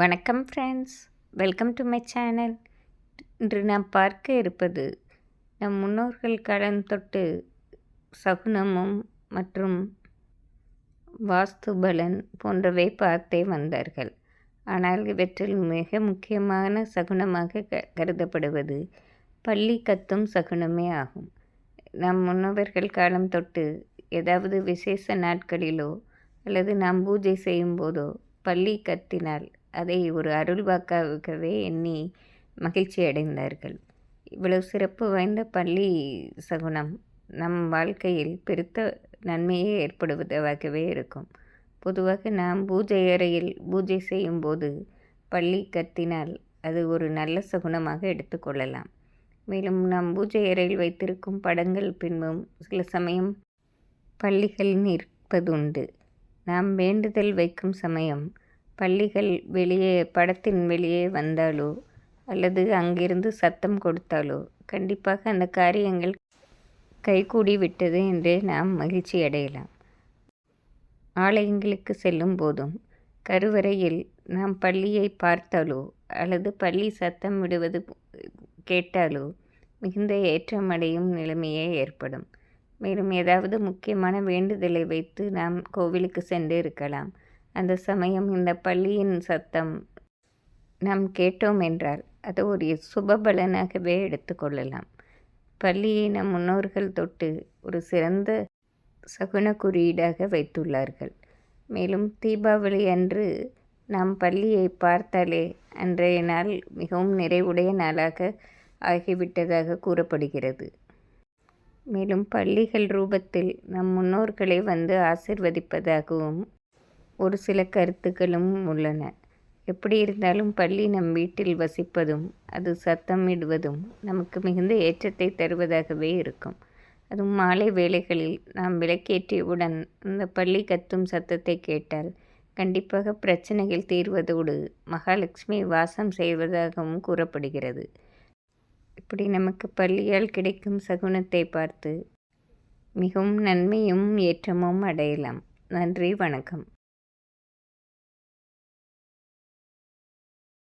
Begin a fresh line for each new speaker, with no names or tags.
வணக்கம் friends welcome to my channel இன்று நாம் பார்க்க இருப்பது நம் முன்னோர்கள் காலம் தொட்டு சகுனமும் மற்றும் வாஸ்து பலன் போன்றவை பார்த்தே வந்தார்கள். ஆனால் இவற்றில் மிக முக்கியமான சகுனமாக க கருதப்படுவது பள்ளி கத்தும் சகுனமே ஆகும். நம் முன்னோர்கள் காலம் தொட்டு ஏதாவது விசேஷ நாட்களிலோ அல்லது நாம் பூஜை செய்யும் போதோ பள்ளி கத்தினால் அதை ஒரு அருள்வாக்காகவே எண்ணி மகிழ்ச்சி அடைந்தார்கள். இவ்வளவு சிறப்பு வாய்ந்த பள்ளி சகுனம் நம் வாழ்க்கையில் பெருத்த நன்மையே ஏற்படுவதாகவே இருக்கும். பொதுவாக நாம் பூஜை அறையில் பூஜை செய்யும்போது பள்ளி கத்தினால் அது ஒரு நல்ல சகுனமாக எடுத்துக்கொள்ளலாம் மேலும் நாம் பூஜை அறையில் வைத்திருக்கும் படங்கள் பின்பும் சில சமயம் பள்ளிகள் நிற்பதுண்டு. நாம் வேண்டுதல் வைக்கும் சமயம் பள்ளிகள் வெளியே படத்தின் வெளியே வந்தாலோ? அல்லது அங்கிருந்து சத்தம் கொடுத்தாலோ? கண்டிப்பாக அந்த காரியங்கள் கைகூடி விட்டது என்றே நாம் மகிழ்ச்சி அடையலாம். ஆலயங்களுக்கு செல்லும் போதும் கருவறையில் நாம் பள்ளியை பார்த்தாலோ? அல்லது பள்ளி சத்தம் விடுவது கேட்டாலோ? மிகுந்த ஏற்றமடையும் நிலைமையே ஏற்படும். மேலும் ஏதாவது முக்கியமான வேண்டுதலை வைத்து நாம் கோவிலுக்கு சென்று இருக்கலாம். அந்த சமயம் இந்த பள்ளியின் சத்தம் நாம் கேட்டோம் என்றால் அதை ஒரு சுபபலனாகவே எடுத்துக்கொள்ளலாம் பள்ளியை நம் முன்னோர்கள் தொட்டு ஒரு சிறந்த சகுன குறியீடாக வைத்துள்ளார்கள். மேலும் தீபாவளி அன்று நாம் பள்ளியை பார்த்தாலே அன்றைய நாள் மிகவும் நிறைவுடைய நாளாக ஆகிவிட்டதாக கூறப்படுகிறது. மேலும் பள்ளிகள் ரூபத்தில் நம் முன்னோர்களை வந்து ஆசிர்வதிப்பதாகவும் ஒரு சில கருத்துக்களும் உள்ளன. எப்படி இருந்தாலும் பள்ளி நம் வீட்டில் வசிப்பதும் அது சத்தம் இடுவதும் நமக்கு மிகுந்த ஏற்றத்தை தருவதாகவே இருக்கும். அதுவும் மாலை வேளைகளில் நாம் விளக்கேற்றியவுடன் அந்த பள்ளி கத்தும் சத்தத்தை கேட்டால் கண்டிப்பாக பிரச்சனைகள் தீர்வதோடு மகாலட்சுமி வாசம் செய்வதாகவும் கூறப்படுகிறது. இப்படி நமக்கு பள்ளியால் கிடைக்கும் சகுனத்தை பார்த்து மிகவும் நன்மையும் ஏற்றமும் அடையலாம். நன்றி வணக்கம்.